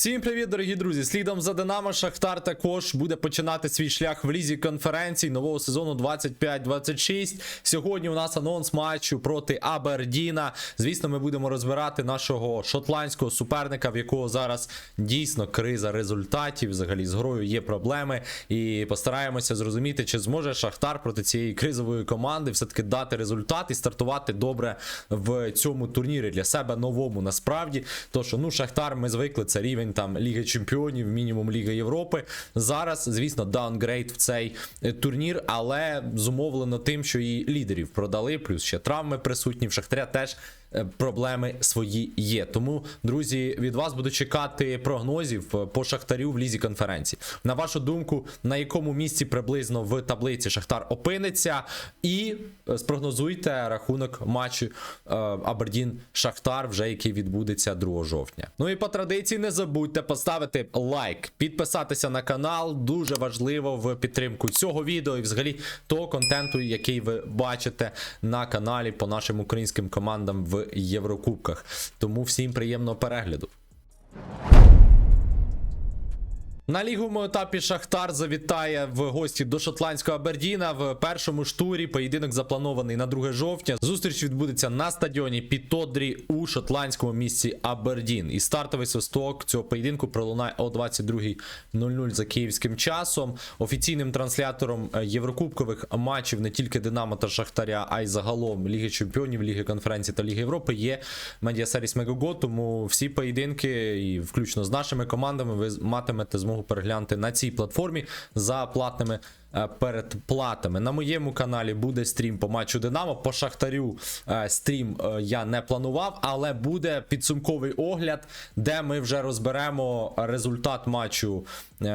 Всім привіт, дорогі друзі! Слідом за Динамо Шахтар також буде починати свій шлях в лізі конференцій нового сезону 25-26. Сьогодні у нас анонс матчу проти Абердіна. Звісно, ми будемо розбирати нашого шотландського суперника, в якого зараз дійсно криза результатів. Взагалі з грою є проблеми. І постараємося зрозуміти, чи зможе Шахтар проти цієї кризової команди все-таки дати результат і стартувати добре в цьому турнірі для себе новому насправді. То що ну Шахтар, ми звикли, це рівень там Ліги Чемпіонів, мінімум Ліга Європи. Зараз, звісно, даунгрейд в цей е, турнір, але зумовлено тим, що і лідерів продали, плюс ще травми присутні в Шахтаря теж. Е, Проблеми свої є. Тому, друзі, від вас буду чекати прогнозів е, по Шахтарю в лізі конференції. На вашу думку, на якому місці приблизно в таблиці Шахтар опиниться, і е, спрогнозуйте рахунок матчу Абердін Шахтар, вже який відбудеться 2 жовтня. Ну і по традиції не забудьте поставити лайк, підписатися на канал. Дуже важливо в підтримку цього відео і взагалі того контенту, який ви бачите на каналі по нашим українським командам в Єврокубках. Тому всім приємного перегляду. На ліговому етапі Шахтар завітає в гості до шотландського Абердіна в першому ж турі. Поєдинок запланований на 2 жовтня. Зустріч відбудеться на стадіоні Пітодрі у шотландському місті Абердін. І стартовий свисток цього поєдинку пролунає о 22.00 за київським часом. Офіційним транслятором е, єврокубкових матчів не тільки Динамо та Шахтаря, а й загалом Ліги Чемпіонів, Ліги конференції та Ліги Європи є Медіасеріс Мегого. Тому всі поєдинки, і включно з нашими командами, ви матимете змогу переглянути на цій платформі за платними е, передплатами. На моєму каналі буде стрім по матчу Динамо. По Шахтарю е, стрім е, я не планував, але буде підсумковий огляд, де ми вже розберемо результат матчу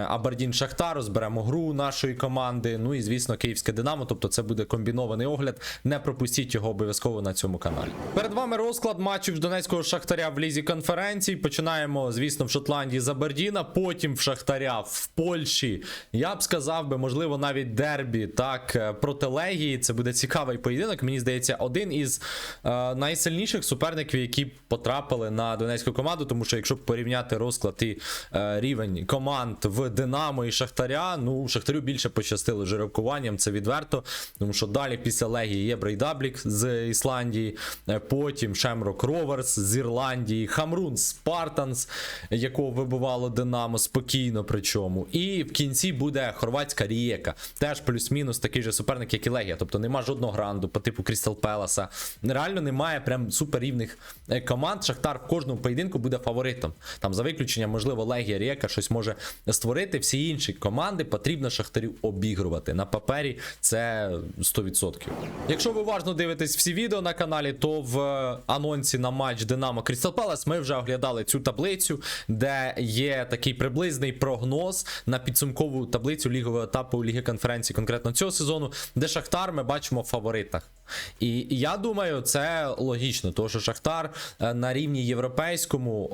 Абердін Шахтар, розберемо гру нашої команди. Ну і звісно, Київське Динамо. Тобто, це буде комбінований огляд. Не пропустіть його обов'язково на цьому каналі. Перед вами розклад матчів Донецького Шахтаря в лізі конференцій. Починаємо, звісно, в Шотландії з Абердіна, потім в Шахтаря в Польщі. Я б сказав би, можливо, навіть дербі так е, проти Легії. Це буде цікавий поєдинок. Мені здається, один із е, найсильніших суперників, які потрапили на донецьку команду. Тому що якщо порівняти розклад і е, рівень команд в Динамо і Шахтаря, ну Шахтарю більше пощастило жеребкуванням, це відверто. Тому що далі після Легії є Брейдаблік з Ісландії, е, потім Шемрок Роверс з Ірландії, Хамрун Спартанс, якого вибивало Динамо спокійно. Причому, і в кінці буде хорватська Рієка. Теж плюс-мінус такий же суперник, як і Легія. Тобто нема жодного гранду по типу Крістал Пеласа. Реально немає прям суперрівних е, команд. Шахтар в кожному поєдинку буде фаворитом. Там за виключенням, можливо, Легія Рієка щось може створити. Всі інші команди потрібно Шахтарю обігрувати. На папері це 100%. Якщо ви уважно дивитесь всі відео на каналі, то в е, анонсі на матч Динамо Крістал Пелас ми вже оглядали цю таблицю, де є такий приблизний прогноз на підсумкову таблицю лігового етапу Ліги конференції, конкретно цього сезону, де Шахтар ми бачимо в фаворитах. І я думаю, це логічно, тому що Шахтар е, на рівні європейському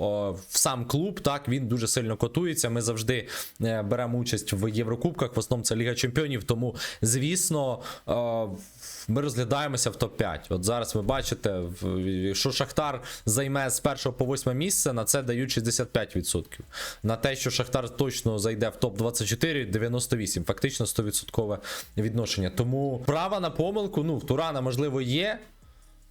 в сам клуб так він дуже сильно котується. Ми завжди е, беремо участь в Єврокубках. В основному це Ліга Чемпіонів. Тому, звісно, ми розглядаємося в топ-5. От зараз ви бачите, якщо Шахтар займе з 1 по 8 місце, на це дають 65%. На те, що Шахтар точно зайде в топ-24, 98%. Фактично 100% відношення. Тому права на помилку, ну, в Турана, можливо, є.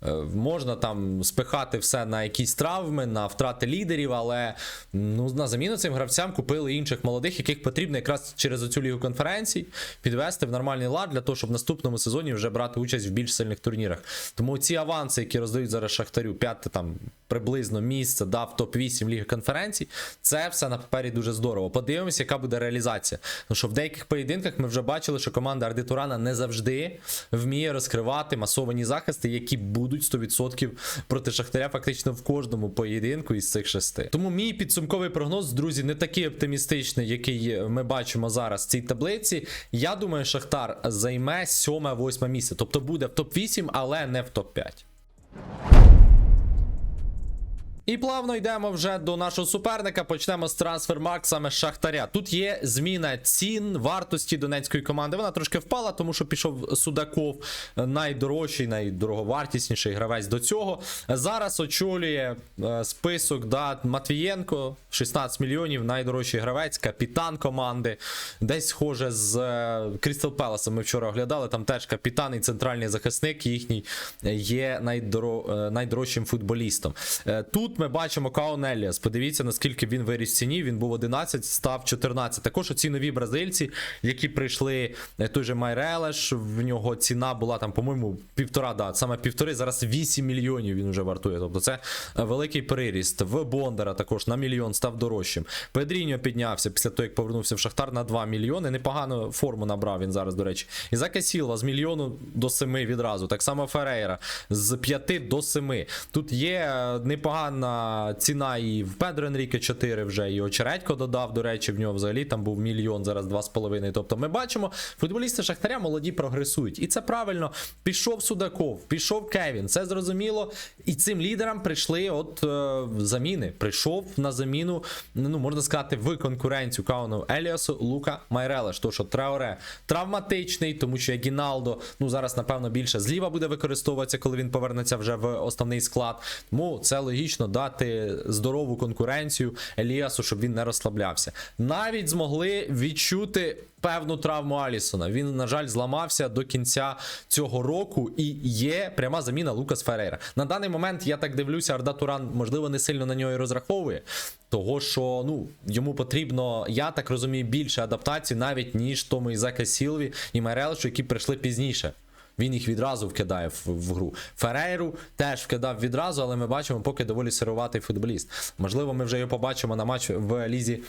Е, Можна там спихати все на якісь травми, на втрати лідерів, але ну, на заміну цим гравцям купили інших молодих, яких потрібно якраз через оцю лігу конференцій підвести в нормальний лад для того, щоб в наступному сезоні вже брати участь в більш сильних турнірах. Тому ці аванси, які роздають зараз Шахтарю, п'яте там приблизно місце, да, в топ-8 ліги конференцій, це все на папері дуже здорово. Подивимося, яка буде реалізація. Тому що в деяких поєдинках ми вже бачили, що команда Арди Турана не завжди вміє розкривати масовані захисти, які будуть 100% проти Шахтаря фактично в кожному поєдинку із цих шести. Тому мій підсумковий прогноз, друзі, не такий оптимістичний, який ми бачимо зараз в цій таблиці. Я думаю, Шахтар займе 7-8 місце. Тобто буде в топ-8, але не в топ-5. І плавно йдемо вже до нашого суперника. Почнемо з трансфермарк саме Шахтаря. Тут є зміна цін вартості донецької команди. Вона трошки впала, тому що пішов Судаков, найдорожчий, найдороговартісніший гравець до цього. Зараз очолює е, список да, Матвієнко, 16 мільйонів, найдорожчий гравець, капітан команди. Десь схоже з Крістал Пеласом. Ми вчора оглядали. Там теж капітан і центральний захисник їхній е, є найдоро, е, найдорожчим футболістом. Е, Тут ми бачимо Каон Еліас. Подивіться, наскільки він виріс в ціні. Він був 11, став 14. Також оці нові бразильці, які прийшли, е, той же Майрелеш, в нього ціна була там, по-моєму, півтора, да, саме півтори, зараз 8 мільйонів він вже вартує. Тобто це е, великий переріст. В Бондара також на мільйон став дорожчим. Педріньо піднявся після того, як повернувся в Шахтар на 2 мільйони. Непогану форму набрав він зараз, до речі. Ізака Сілва з мільйону до 7 відразу. Так само Ферейра з 5 до 7. Тут є е, непогана ціна і в Педро Енріке 4 вже, і Очередько додав, до речі, в нього взагалі там був мільйон, зараз 2,5. Тобто ми бачимо, футболісти Шахтаря молоді прогресують. І це правильно. Пішов Судаков, пішов Кевін, це зрозуміло. І цим лідерам прийшли от е, заміни. Прийшов на заміну, ну можна сказати, в конкуренцію Кауну Еліасу Лука Майрелеш. То що Треоре травматичний, тому що Гіналдо, ну зараз, напевно, більше зліва буде використовуватися, коли він повернеться вже в основний склад. Тому це логічно дати здорову конкуренцію Еліасу, щоб він не розслаблявся. Навіть змогли відчути. Певну травму Алісона. Він, на жаль, зламався до кінця цього року і є пряма заміна Лукас Ферейра. На даний момент я так дивлюся, Арда Туран, можливо, не сильно на нього і розраховує. Того, що ну йому потрібно, я так розумію, більше адаптації, навіть ніж тому Ізака Сілві і Майрелешу, які прийшли пізніше. Він їх відразу вкидає в, в гру. Ферейру теж вкидав відразу, але ми бачимо, поки доволі сируватий футболіст. Можливо, ми вже його побачимо на матч в лізі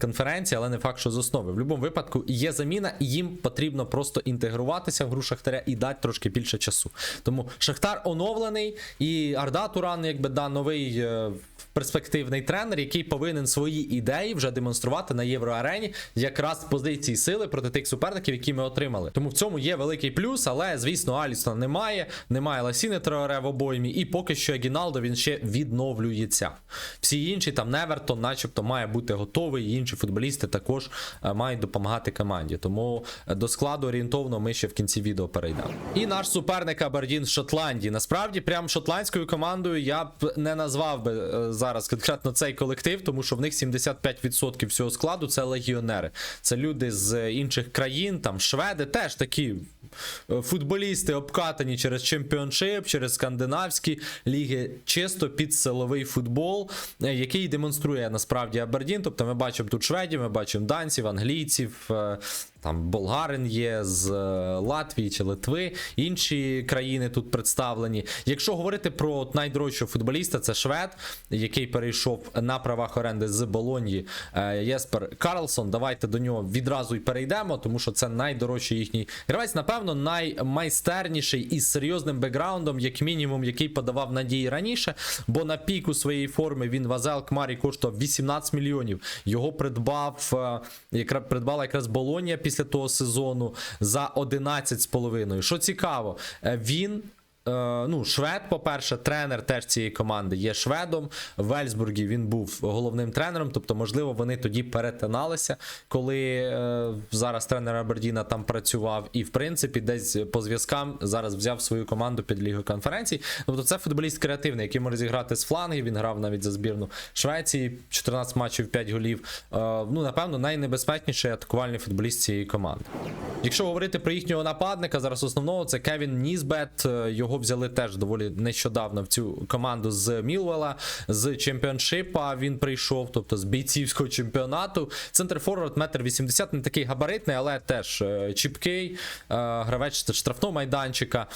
конференції, але не факт, що з основи. В будь-якому випадку є заміна, і їм потрібно просто інтегруватися в гру Шахтаря і дати трошки більше часу. Тому Шахтар оновлений, і Арда Туран, якби да, новий. е, Перспективний тренер, який повинен свої ідеї вже демонструвати на євроарені, якраз позиції сили проти тих суперників, які ми отримали. Тому в цьому є великий плюс, але звісно, Алісона немає, немає Ласіни Треоре в обоймі, і поки що Гіналдо він ще відновлюється. Всі інші там Невертон, начебто, має бути готовий, і інші футболісти також е, мають допомагати команді. Тому е, до складу орієнтовно ми ще в кінці відео перейдемо. І наш суперник Абердін з Шотландії. Насправді, прям шотландською командою я б не назвав би е, зараз конкретно цей колектив, тому що в них 75% всього складу це легіонери. Це люди з інших країн, там шведи теж такі футболісти обкатані через чемпіоншип, через скандинавські ліги, чисто під силовий футбол, е, який демонструє насправді Абердін. Тобто ми бачимо тут шведів, ми бачимо данців, англійців. Там болгарин є з е, Латвії чи Литви, інші країни тут представлені. Якщо говорити про найдорожчого футболіста, це швед, який перейшов на правах оренди з Болоньї е, Єспер Карлсон. Давайте до нього відразу й перейдемо, тому що це найдорожчий їхній гравець, напевно, наймайстерніший із серйозним бекграундом, як мінімум, який подавав надії раніше. Бо на піку своєї форми він Вазел Кмарі коштував 18 мільйонів. Його придбав е, якра, придбала якраз Болонія після того сезону за 11,5. Що цікаво, е, він. Е, Ну, швед, по-перше, тренер теж цієї команди є шведом. В Ельсбургі він був головним тренером, тобто, можливо, вони тоді перетиналися, коли е, зараз тренер Абердіна там працював. І, в принципі, десь по зв'язкам зараз взяв свою команду під Лігою конференцій. Тобто, це футболіст креативний, який може зіграти з флангів. Він грав навіть за збірну Швеції, 14 матчів, 5 голів. Е, ну, напевно, найнебезпечніший атакувальний футболіст цієї команди. Якщо говорити про їхнього нападника, зараз основного це Кевін Нізбет. Е, Взяли теж доволі нещодавно в цю команду з Мілвела, з чемпіоншипа. Він прийшов, тобто з бійцівського чемпіонату. Центр форвард, метр 80, не такий габаритний, але теж е, чіпкий. е, Гравець штрафного майданчика.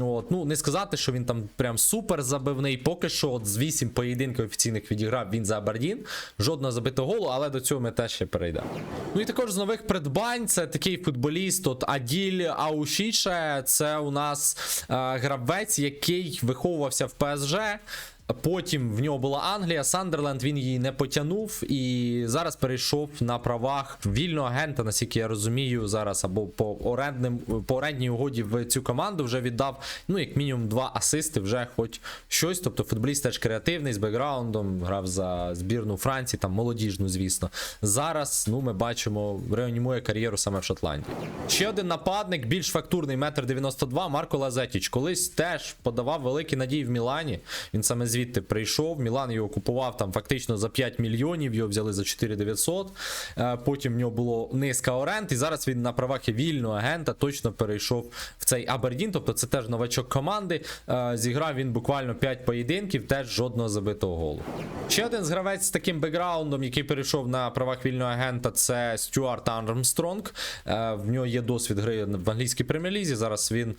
От, ну не сказати, що він там прям супер забивний. Поки що, от з 8 поєдинків офіційних відіграв він за Абердін. Жодного забитого голу, але до цього ми теж ще перейдемо. Ну і також з нових придбань це такий футболіст. От Аділь Аушіше. Це у нас е, гравець, який виховувався в ПСЖ. Потім в нього була Англія, Сандерленд, він її не потягнув і зараз перейшов на правах вільного агента, наскільки я розумію, зараз або по орендним по орендній угоді в цю команду вже віддав ну як мінімум два асисти, вже хоч щось. Тобто футболіст теж креативний з бекграундом, грав за збірну Франції, там молодіжну, звісно. Зараз ну ми бачимо реанімує кар'єру саме в Шотландії. Ще один нападник, більш фактурний, метр 92, Марко Лазетіч. Колись теж подавав великі надії в Мілані. Він саме звідти прийшов. Мілан його купував там фактично за 5 мільйонів, його взяли за 4900. Е, Потім в нього було низка оренд, і зараз він на правах вільного агента точно перейшов в цей Абердін. Тобто це теж новачок команди. Е, Зіграв він буквально 5 поєдинків, теж жодного забитого голу. Ще один з гравець з таким бекграундом, який перейшов на правах вільного агента, це Стюарт Армстронг. Е, В нього є досвід гри в англійській прем'єр-лізі. Зараз він,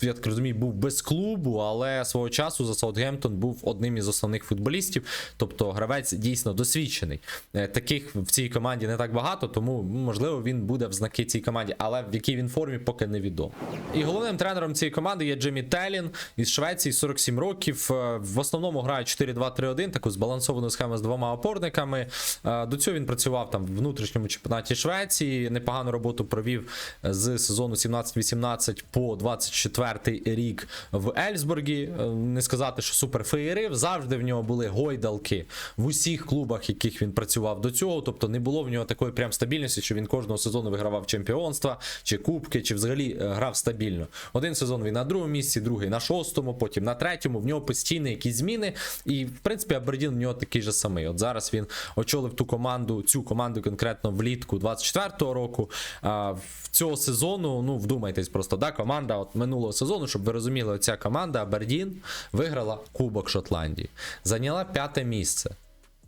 я так розумію, був без клубу, але свого часу за Саутгемптон був одним із основних футболістів. Тобто гравець дійсно досвідчений. Е, Таких в цій команді не так багато, тому можливо він буде в знаки цій команді, але в якій він формі поки невідомо. І головним тренером цієї команди є Джиммі Телін із Швеції, 47 років. Е, В основному грає 4-2-3-1, таку збалансовану схему з двома опорниками. Е, До цього він працював там в внутрішньому чемпіонаті Швеції. Непогану роботу провів з сезону 17-18 по 24 рік в Ельсбургі. Не сказати, що супер феєрив. Завжди в нього були гойдалки в усіх клубах, яких він працював до цього. Тобто не було в нього такої прям стабільності, що він кожного сезону вигравав чемпіонства чи кубки, чи взагалі е, грав стабільно. Один сезон він на другому місці, другий на шостому, потім на третьому. В нього постійні якісь зміни. І в принципі Абердін в нього такий же самий. От зараз він очолив ту команду, цю команду конкретно влітку 24-го року. А в цього сезону, ну вдумайтесь просто, да, команда от минулого сезону, щоб ви розуміли, ця команда Абердін виграла Кубок Шотландії, зайняла п'яте місце.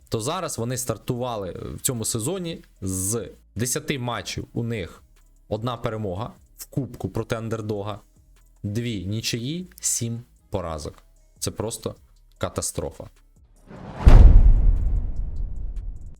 То зараз вони стартували в цьому сезоні з 10 матчів. У них одна перемога в Кубку проти андердога, дві нічиї, сім поразок. Це просто катастрофа.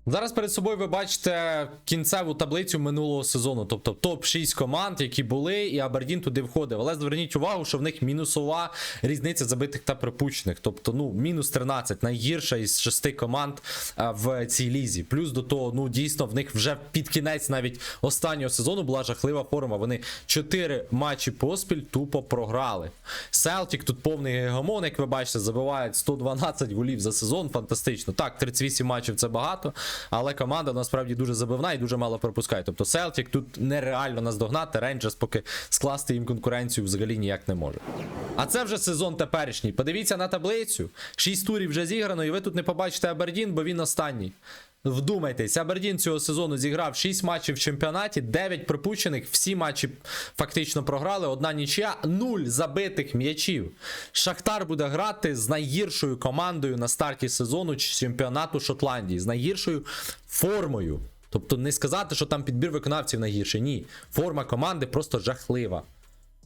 Зараз перед собою ви бачите кінцеву таблицю минулого сезону, тобто топ-6 команд, які були, і Абердін туди входив. Але зверніть увагу, що в них мінусова різниця забитих та припущених. Тобто, ну, мінус 13, найгірша із шести команд а, в цій лізі. Плюс до того, ну дійсно, в них вже під кінець навіть останнього сезону була жахлива форма. Вони 4 матчі поспіль тупо програли. Селтік тут повний гегемон, як ви бачите, забивають 112 голів за сезон. Фантастично. Так, 38 матчів це багато. Але команда насправді дуже забивна і дуже мало пропускає. Тобто Селтік тут нереально наздогнати. Рейнджерс поки скласти їм конкуренцію взагалі ніяк не може. А це вже сезон теперішній. Подивіться на таблицю. Шість турів вже зіграно, і ви тут не побачите Абердін, бо він останній. Вдумайтесь, Абердін цього сезону зіграв 6 матчів в чемпіонаті, 9 пропущених, всі матчі фактично програли, одна нічия, 0 забитих м'ячів. Шахтар буде грати з найгіршою командою на старті сезону чемпіонату Шотландії, з найгіршою формою. Тобто не сказати, що там підбір виконавців найгірший. Ні. Форма команди просто жахлива.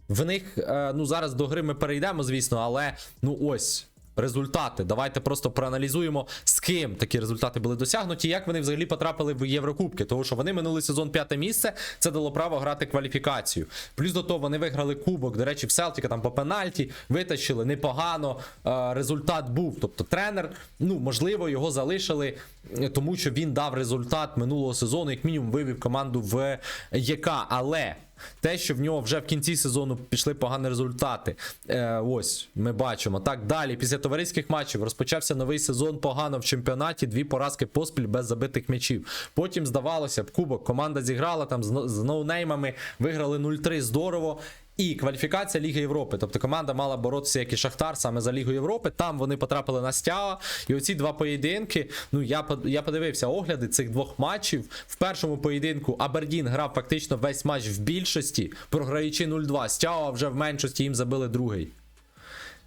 В них, е, ну зараз до гри ми перейдемо, звісно, але ну ось. Результати. Давайте просто проаналізуємо, з ким такі результати були досягнуті, як вони взагалі потрапили в Єврокубки. Тому що вони минулий сезон п'яте місце, це дало право грати кваліфікацію. Плюс до того вони виграли кубок. До речі, в Селтіка там по пенальті витащили непогано. Е, результат був. Тобто тренер, ну можливо, його залишили, е, тому що він дав результат минулого сезону, як мінімум вивів команду в ЄК. Але. Те, що в нього вже в кінці сезону пішли погані результати. Е, ось ми бачимо. Так далі, після товариських матчів розпочався новий сезон погано в чемпіонаті. Дві поразки поспіль без забитих м'ячів. Потім здавалося б, кубок команда зіграла там з, ноунеймами, виграли 0-3 здорово. І кваліфікація Ліги Європи. Тобто команда мала боротися, як і Шахтар, саме за Лігу Європи. Там вони потрапили на стяга. І оці два поєдинки. Ну я я подивився огляди цих двох матчів. В першому поєдинку Абердін грав фактично весь матч в більшості, програючи 0-2. Стяга вже в меншості їм забили другий.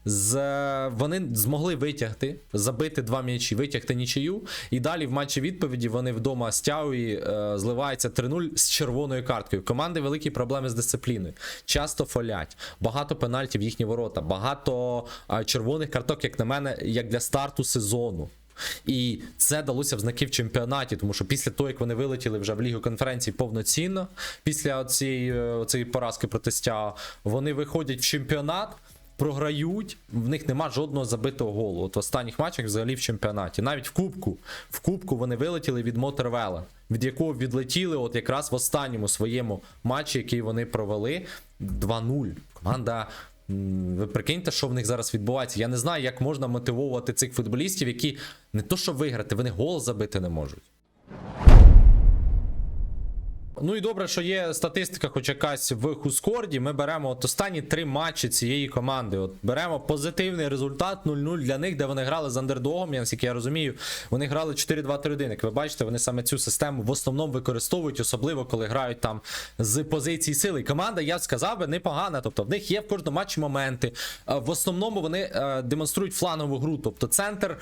З, вони змогли витягти, забити два м'ячі, витягти нічию. І далі в матчі відповіді вони вдома з Тяуї е, зливаються 3-0 з червоною карткою. Команди великі проблеми з дисципліною. Часто фолять, багато пенальтів їхні ворота, багато е, червоних карток, як на мене, як для старту сезону. І це далося в знаки в чемпіонаті, тому що після того, як вони вилетіли вже в Лігу конференції повноцінно, після цієї, цієї поразки проти Стяга, вони виходять в чемпіонат. Програють, в них нема жодного забитого голу. От в останніх матчах взагалі в чемпіонаті. Навіть в Кубку. В Кубку вони вилетіли від Моторвела, від якого відлетіли от якраз в останньому своєму матчі, який вони провели 2-0. Команда. Ви прикиньте, що в них зараз відбувається. Я не знаю, як можна мотивовувати цих футболістів, які не то що виграти, вони гол забити не можуть. Ну і добре, що є статистика, хоч якась в Хускорді. Ми беремо от останні три матчі цієї команди. От беремо позитивний результат 0-0 для них, де вони грали з андердогом. Я я розумію, вони грали 4-2-3-1. Як ви бачите, вони саме цю систему в основному використовують, особливо коли грають там з позиції сили. Команда, я сказав би, непогана. Тобто в них є в кожному матчі моменти. Е, В основному вони е, демонструють флангову гру. Тобто центр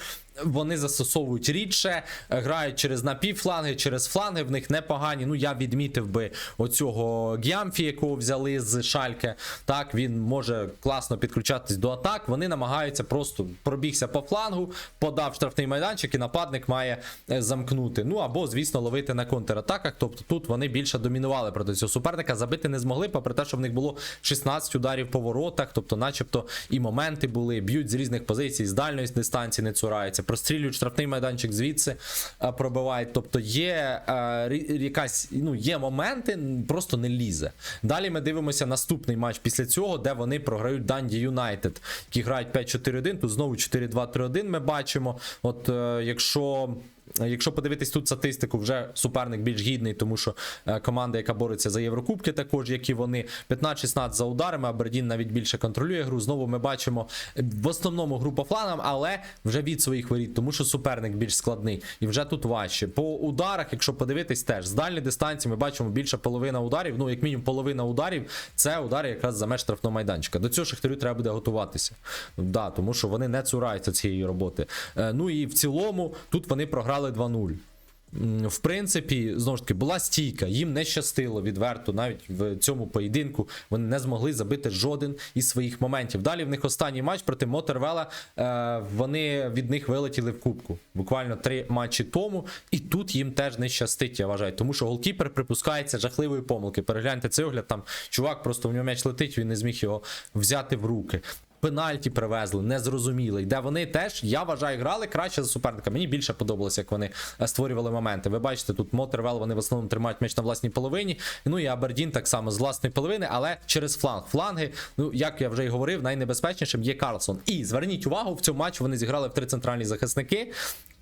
вони застосовують рідше, грають через напівфланги, через фланги. В них непогані. Ну я відмітив би оцього Гямфі, якого взяли з Шальке. Так він може класно підключатись до атак. Вони намагаються просто пробігся по флангу, подав штрафний майданчик, і нападник має е, замкнути. Ну або, звісно, ловити на контратаках. Тобто тут вони більше домінували проти цього суперника. Забити не змогли, попри те, що в них було 16 ударів по воротах, тобто, начебто, і моменти були, б'ють з різних позицій, з дальної дистанції не цураються, прострілюють штрафний майданчик звідси, е, пробивають. Тобто є е, якась, ну, є моменти, просто не лізе. Далі ми дивимося наступний матч після цього, де вони програють Данді Юнайтед, які грають 5-4-1. Тут знову 4-2-3-1 ми бачимо. От е, якщо. Якщо подивитись тут статистику, вже суперник більш гідний, тому що е, команда, яка бореться за Єврокубки, також як і вони 15-16 за ударами. Абердін навіть більше контролює гру. Знову ми бачимо е, в основному гру по фланам, але вже від своїх воріт, тому що суперник більш складний і вже тут важче. По ударах, якщо подивитись, теж з дальньої дистанції ми бачимо більше половина ударів. Ну як мінімум половина ударів це удари якраз за меж штрафного майданчика. До цього шахтарю треба буде готуватися. Да, тому що вони не цураються цієї роботи. Е, ну і в цілому тут вони програли 2-0. В принципі, знову ж таки, була стійка, їм не щастило відверто, навіть в цьому поєдинку вони не змогли забити жоден із своїх моментів. Далі в них останній матч проти Моторвела. Е, вони від них вилетіли в кубку. Буквально три матчі тому. І тут їм теж не щастить, я вважаю. Тому що голкіпер припускається жахливої помилки. Перегляньте цей огляд, там чувак просто в нього м'яч летить, він не зміг його взяти в руки. Пенальті привезли, незрозумілий, де вони теж, я вважаю, грали краще за суперника. Мені більше подобалося, як вони е, створювали моменти. Ви бачите, тут Мотервел вони в основному тримають м'яч на власній половині. Ну і Абердін так само з власної половини, але через фланг. Фланги, ну як я вже і говорив, найнебезпечнішим є Карлсон. І зверніть увагу, в цьому матчі вони зіграли в три центральні захисники.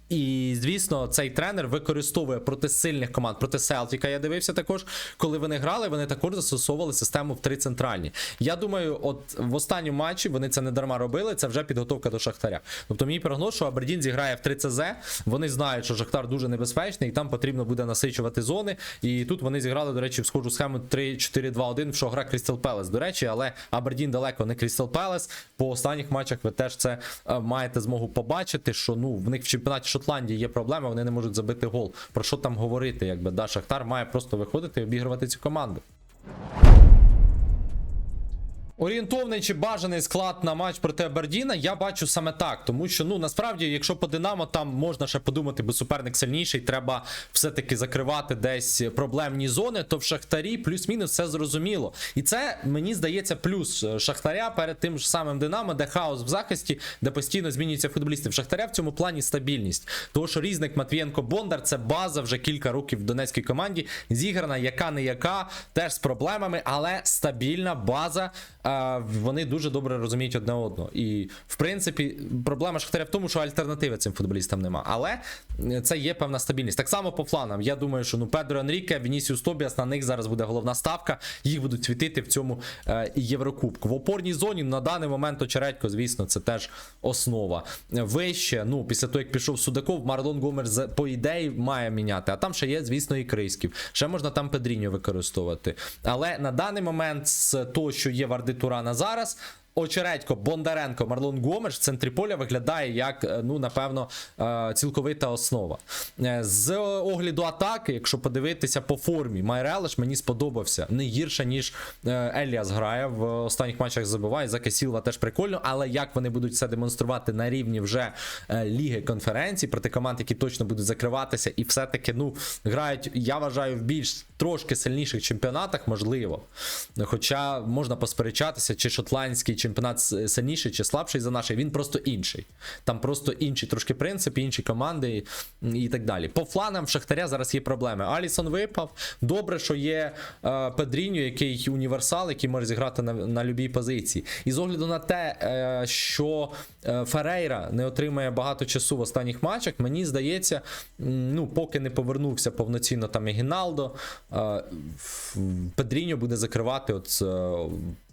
І звісно, цей тренер використовує проти сильних команд, проти Селтіка. Я дивився також, коли вони грали, вони також застосовували систему в три центральні. Я думаю, от в останньому матчі вони це не дарма робили. Це вже підготовка до Шахтаря. Тобто, мій прогноз, що Абердін зіграє в 3 ЦЗ. Вони знають, що Шахтар дуже небезпечний, і там потрібно буде насичувати зони. І тут вони зіграли, до речі, в схожу схему 3-4-2-1, в що гра Крістал Пелес. До речі, але Абердін далеко не Крістал Пелес. По останніх матчах ви теж це е, маєте змогу побачити, що ну в них в чемпіонаті Шотландії є проблема, вони не можуть забити гол. Про що там говорити? Якби да, Шахтар має просто виходити і обігрувати цю команду. Орієнтовний чи бажаний склад на матч проти Абердіна я бачу саме так, тому що ну насправді, якщо по Динамо там можна ще подумати, бо суперник сильніший, треба все-таки закривати десь проблемні зони, то в Шахтарі плюс-мінус все зрозуміло. І це мені здається плюс е, Шахтаря перед тим ж самим Динамо, де хаос в захисті, де постійно змінюються футболісти. В Шахтаря в цьому плані стабільність. Тому що різник Матвієнко Бондар це база вже кілька років в донецькій команді. Зіграна яка не яка, теж з проблемами, але стабільна база. Е, Вони дуже добре розуміють одне одного. І в принципі, проблема Шахтаря в тому, що альтернативи цим футболістам нема. Але е, це є певна стабільність. Так само по фланам. Я думаю, що ну Педро Енріке, Вінісіус Тобіас, на них зараз буде головна ставка. Їх будуть світити в цьому е, Єврокубку. В опорній зоні на даний момент Очередько, звісно, це теж основа. Вище, ну після того, як пішов Судаков, Марлон Гомер по ідеї має міняти. А там ще є, звісно, і Крийськів. Ще можна там Педріньо використовувати. Але на даний момент з того, що є в Арди Турана зараз. Очередько, Бондаренко, Марлон Гомеш в центрі поля виглядає як, е, ну, напевно, е, цілковита основа. Е, З огляду атаки, якщо подивитися по формі, Майрелеш мені сподобався не гірше, ніж Еліас грає в останніх матчах забиває. Зака Сілва теж прикольно, але як вони будуть це демонструвати на рівні вже Ліги конференцій проти команд, які точно будуть закриватися, і все-таки ну, грають, я вважаю, в більш трошки сильніших чемпіонатах, можливо. Хоча можна посперечатися, чи шотландський, чи чемпіонат сильніший чи слабший за наш, він просто інший. Там просто інший трошки принцип, інші команди і, і так далі. По фланам в Шахтаря зараз є проблеми. Алісон випав. Добре, що є е, Педріньо, який універсал, який може зіграти на, на любій позиції. І з огляду на те, е, що е, Ферейра не отримає багато часу в останніх матчах, мені здається, ну, поки не повернувся повноцінно там і Гіналдо, е, Педріньо буде закривати от. е,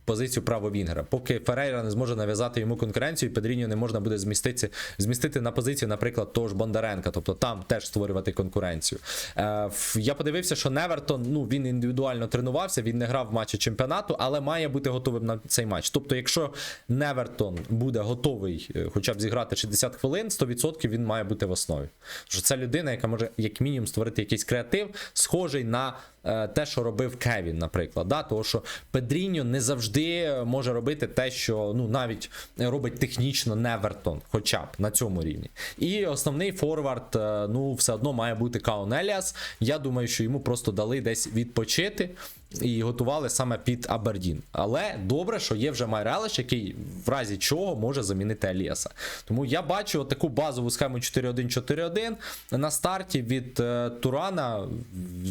Позицію право Вінгера. Поки Ферейра не зможе нав'язати йому конкуренцію, Педріньо не можна буде змістити, змістити на позицію, наприклад, того ж Бондаренка, тобто там теж створювати конкуренцію. Е, я подивився, що Невертон ну він індивідуально тренувався, він не грав в матчі чемпіонату, але має бути готовим на цей матч. Тобто, якщо Невертон буде готовий е, хоча б зіграти 60 хвилин, 100% він має бути в основі. Що це людина, яка може як мінімум створити якийсь креатив, схожий на те, що робив Кевін, наприклад. Да? Тому що Педріньо не завжди може робити те, що ну навіть робить технічно Невертон, хоча б на цьому рівні. І основний форвард, е, ну все одно має бути Каун Еліас. Я думаю, що йому просто дали десь відпочити. І готували саме під Абердін. Але добре, що є вже Майрелиш, який в разі чого може замінити Еліаса. Тому я бачу таку базову схему 4-1-4-1 на старті від е, Турана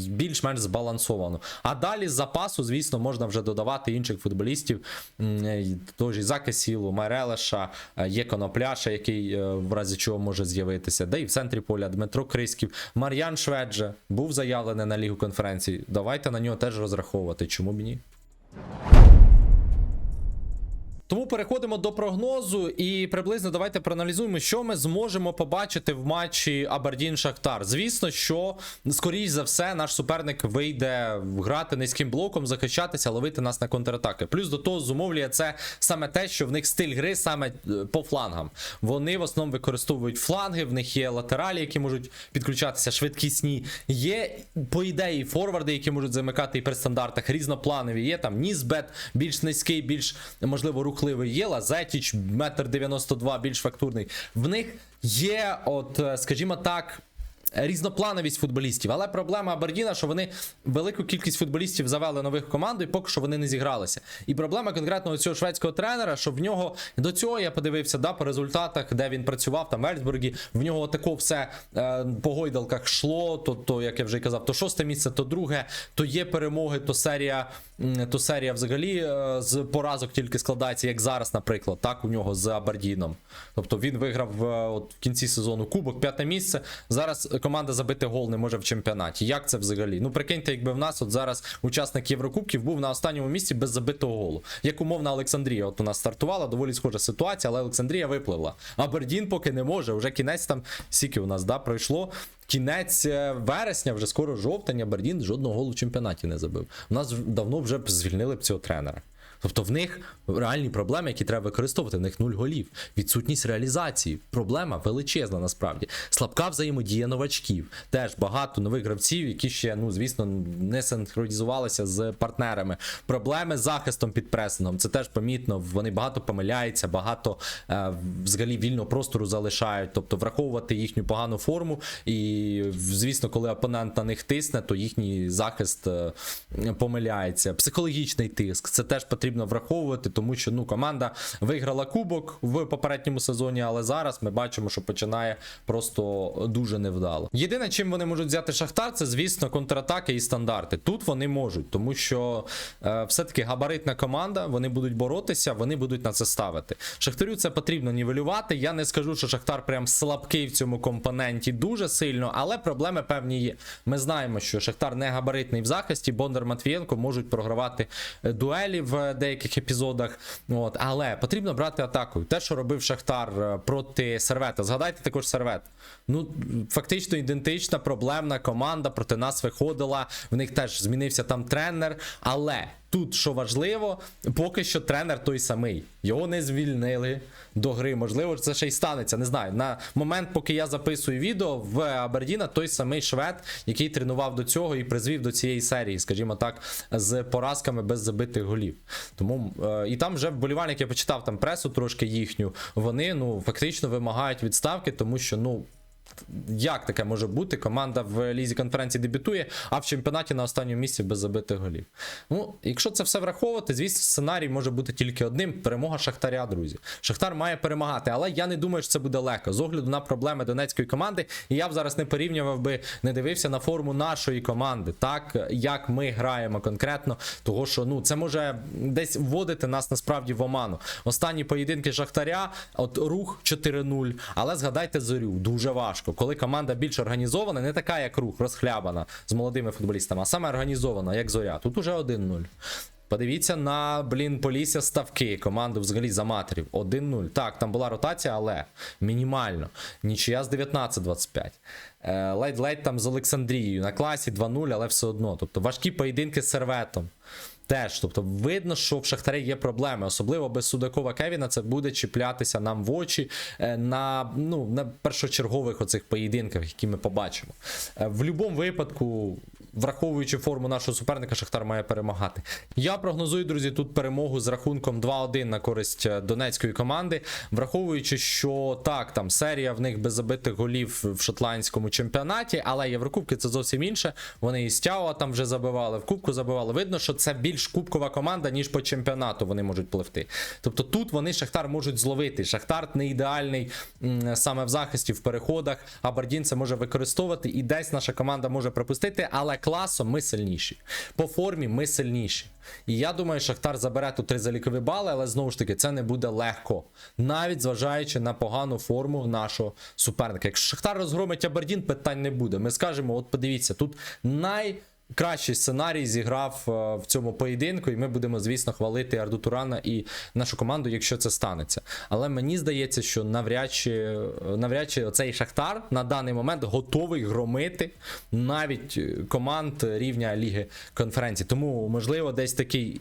більш-менш збалансовано. А далі з запасу, звісно, можна вже додавати інших футболістів. Е, Того Сілу, Майрелеша, е, є Конопляша, який в разі чого може з'явитися. Да і в центрі поля Дмитро Криськів, Мар'ян Шведже був заявлений на лігу конференції. Давайте на нього теж розраховувати. Чому б ні? Тому переходимо до прогнозу і приблизно давайте проаналізуємо, що ми зможемо побачити в матчі Абердін Шахтар. Звісно, що скоріш за все наш суперник вийде грати низьким блоком, захищатися, ловити нас на контратаки. Плюс до того зумовлює це саме те, що в них стиль гри саме е, по флангам. Вони в основному використовують фланги, в них є латералі, які можуть підключатися швидкісні. Є по ідеї форварди, які можуть замикати і при стандартах різнопланові. Є там Нізбет, більш низький, більш можливо рухливий. Є Лазетіч, метр 92, більш фактурний. В них є, от, е, скажімо так. Різноплановість футболістів, але проблема Абердіна, що вони велику кількість футболістів завели нових в команду, і поки що вони не зігралися. І проблема конкретно цього шведського тренера, що в нього до цього я подивився да, по результатах, де він працював там в Ельсбургі. В нього тако все е, по гойдалках йшло. То, то, як я вже й казав, то шосте місце, то друге, то є перемоги, то серія, то серія взагалі е, з поразок тільки складається, як зараз, наприклад, так у нього з Абердіном. Тобто він виграв е, от, в кінці сезону кубок, п'яте місце. Зараз команда забити гол не може в чемпіонаті. Як це взагалі? Ну прикиньте, якби в нас от зараз учасник Єврокубків був на останньому місці без забитого голу. Як умовна Олександрія. От у нас стартувала доволі схожа ситуація, але Олександрія випливла. Абердін поки не може. Вже кінець там сіки у нас да, пройшло. Кінець е, вересня, вже скоро жовтень, Абердін жодного голу в чемпіонаті не забив. У нас давно вже звільнили б цього тренера. Тобто в них реальні проблеми, які треба використовувати. В них нуль голів, відсутність реалізації. Проблема величезна насправді. Слабка взаємодія новачків. Теж багато нових гравців, які ще, ну звісно, не синхронізувалися з партнерами. Проблеми з захистом під пресингом. Це теж помітно. Вони багато помиляються, багато е, взагалі вільного простору залишають. Тобто враховувати їхню погану форму. І звісно, коли опонент на них тисне, то їхній захист е, помиляється. Психологічний тиск. Це теж потрібно враховувати, тому що ну команда виграла кубок в попередньому сезоні, але зараз ми бачимо, що починає просто дуже невдало. Єдине, чим вони можуть взяти Шахтар, це звісно контратаки і стандарти. Тут вони можуть, тому що е, все-таки габаритна команда, вони будуть боротися, вони будуть на це ставити. Шахтарю це потрібно нівелювати. Я не скажу, що Шахтар прям слабкий в цьому компоненті дуже сильно, але проблеми певні є. Ми знаємо, що Шахтар не габаритний в захисті. Бондар Матвієнко можуть програвати е, дуелі в деяких епізодах. От, але потрібно брати атаку. Те, що робив Шахтар е, проти Сервета. Згадайте також Сервет. Ну, фактично ідентична проблемна команда проти нас виходила. В них теж змінився там тренер. Але тут, що важливо, поки що тренер той самий. Його не звільнили до гри. Можливо, це ще й станеться. Не знаю. На момент, поки я записую відео в Абердіна, той самий швед, який тренував до цього і призвів до цієї серії, скажімо так, з поразками без забитих голів. Тому е, і там вже вболівальник, я почитав там пресу трошки їхню. Вони ну фактично вимагають відставки, тому що ну. Як таке може бути? Команда в лізі конференції дебютує, а в чемпіонаті на останньому місці без забитих голів. Ну, якщо це все враховувати, звісно, сценарій може бути тільки одним: перемога Шахтаря, друзі. Шахтар має перемагати, але я не думаю, що це буде легко. З огляду на проблеми донецької команди, і я б зараз не порівнював би, не дивився на форму нашої команди, так як ми граємо конкретно, того що ну це може десь вводити нас насправді в оману. Останні поєдинки Шахтаря, от рух 4-0. Але згадайте зорю, дуже важко. Коли команда більш організована, не така, як рух, розхлябана з молодими футболістами, а саме організована, як зоря. Тут уже 1-0. Подивіться на, блін, Полісся ставки. Команду взагалі з аматорів. 1-0. Так, там була ротація, але мінімально. Нічия з 19-25. Е, Ледь-ледь там з Олександрією. На класі 2-0, але все одно. Тобто важкі поєдинки з серветом. Теж, тобто, видно, що в Шахтарі є проблеми, особливо без Судакова Кевіна, це буде чіплятися нам в очі е, на, ну, на першочергових оцих поєдинках, які ми побачимо. Е, В будь-якому випадку, враховуючи форму нашого суперника, Шахтар має перемагати. Я прогнозую, друзі, тут перемогу з рахунком 2-1 на користь е, донецької команди, враховуючи, що так, там серія в них без забитих голів в шотландському чемпіонаті, але Єврокубки це зовсім інше. Вони і Стяуа там вже забивали, в Кубку забивали. Видно, що це більш кубкова команда, ніж по чемпіонату вони можуть пливти. Тобто тут вони Шахтар можуть зловити. Шахтар не ідеальний саме в захисті, в переходах. Абардін це може використовувати, і десь наша команда може пропустити, але класом ми сильніші. По формі ми сильніші. І я думаю, Шахтар забере тут три залікові бали, але знову ж таки це не буде легко, навіть зважаючи на погану форму нашого суперника. Якщо Шахтар розгромить Абердін, питань не буде. Ми скажемо: от подивіться, тут най. Кращий сценарій зіграв е, в цьому поєдинку, і ми будемо, звісно, хвалити Арду Турана і нашу команду, якщо це станеться. Але мені здається, що навряд чи, е, навряд чи цей Шахтар на даний момент готовий громити навіть е, команд рівня Ліги конференції. Тому, можливо, десь такий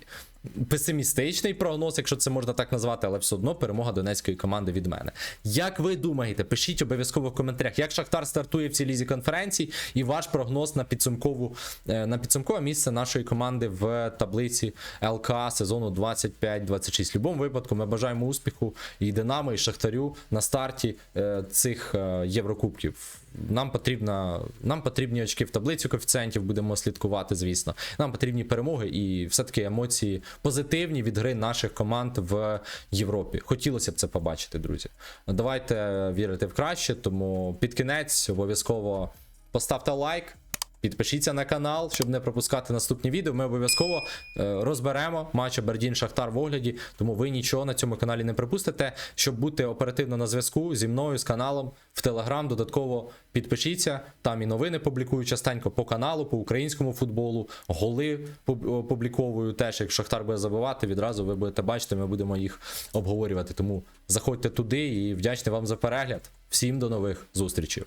песимістичний прогноз, якщо це можна так назвати, але все одно перемога донецької команди від мене. Як ви думаєте, пишіть обов'язково в коментарях, як Шахтар стартує в цій лізі конференцій, і ваш прогноз на підсумкову е, на підсумкове місце нашої команди в таблиці ЛК сезону 25-26. В будь-якому випадку ми бажаємо успіху і Динамо, і Шахтарю на старті е, цих е, Єврокубків. Нам потрібна, нам потрібні очки в таблицю коефіцієнтів, будемо слідкувати, звісно. Нам потрібні перемоги і все-таки емоції позитивні від гри наших команд в Європі. Хотілося б це побачити, друзі. Давайте вірити в краще, тому під кінець обов'язково поставте лайк. Підпишіться на канал, щоб не пропускати наступні відео. Ми обов'язково е, розберемо матч Абердін Шахтар в огляді, тому ви нічого на цьому каналі не пропустите. Щоб бути оперативно на зв'язку зі мною, з каналом в Телеграм. Додатково підпишіться. Там і новини публікую частенько по каналу, по українському футболу. Голи пуб- публіковую теж. Якщо Шахтар буде забивати, відразу ви будете бачити, ми будемо їх обговорювати. Тому заходьте туди і вдячний вам за перегляд. Всім до нових зустрічей.